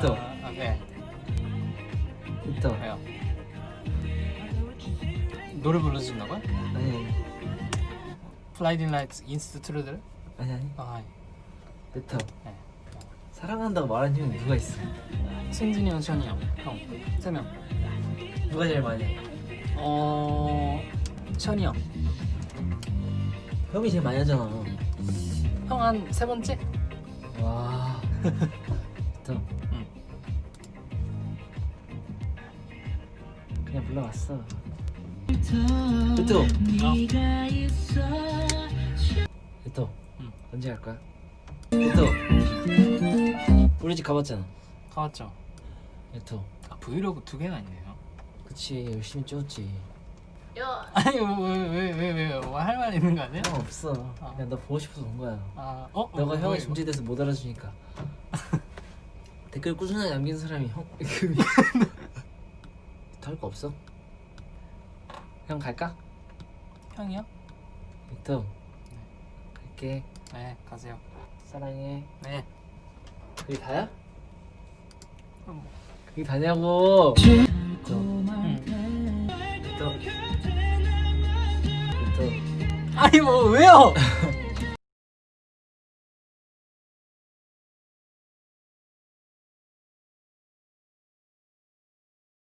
또. 아, 네. 또. 왜요? 노래 불러준다고요? 아니 아니 플라이딩 라이트 인스트 트루들? 아니 아니 아, 또. 네. 사랑한다고 말하는 형이 누가 있어? 승진이 형, 션이 형, 형. 세 명. 누가 제일 많이 해? 어, 션이 형. 형이 제일 많이 하잖아 형 한 세 번째? 와 또. 그냥 불러왔어 또. 또. 응. 언제 갈 거야? 또. 우리 집 가봤잖아 가봤죠. 또. 아, 브이로그 두 개나 있네요. 그치 열심히 찍었지 아니 왜왜 왜 왜 할 말 있는 거 아니야? 형 없어 아. 그냥 너 보고 싶어서 온 거야 아, 어? 너가 어, 형의 뭐, 존재돼서 못 알아주니까 댓글 꾸준하게 남기는 사람이 형 다를 거 없어 형 갈까? 형이요? 또 갈게 네, 가세요. 사랑해 네. 그게 다야? 그럼 뭐. 그게 다냐고 또, 응. 또, 또, 아니 뭐 왜요?